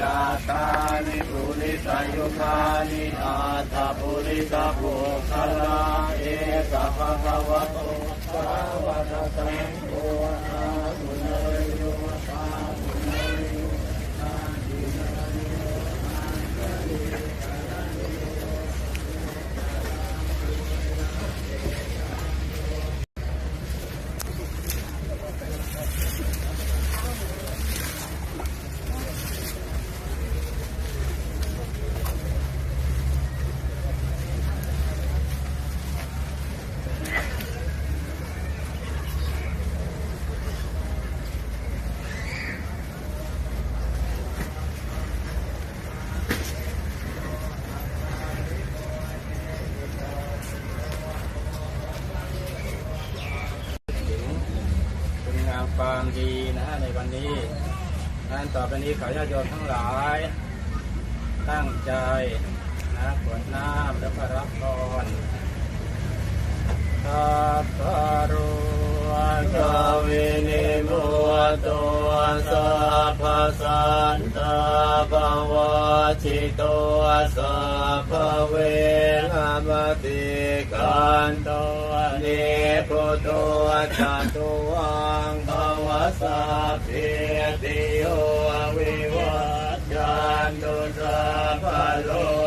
จาตานิปุริสยุคานิอาตาปุริสภูคลาเอกภะคะวะโตสาวะ งามความดีนะในวันนี้นั้นต่อไปนี้ขอญาติโยมทั้งหลาย ตั้งใจนะกวดน้ำแล้วก็รับพรสัพพะรุกาวินิโมตัวสัพพสันตาภวะจิตตสัพพเวรมติกันโตนิพุตโตจัตุวังภวะ สัพเพติโยวิวัจจันตุสัพพโล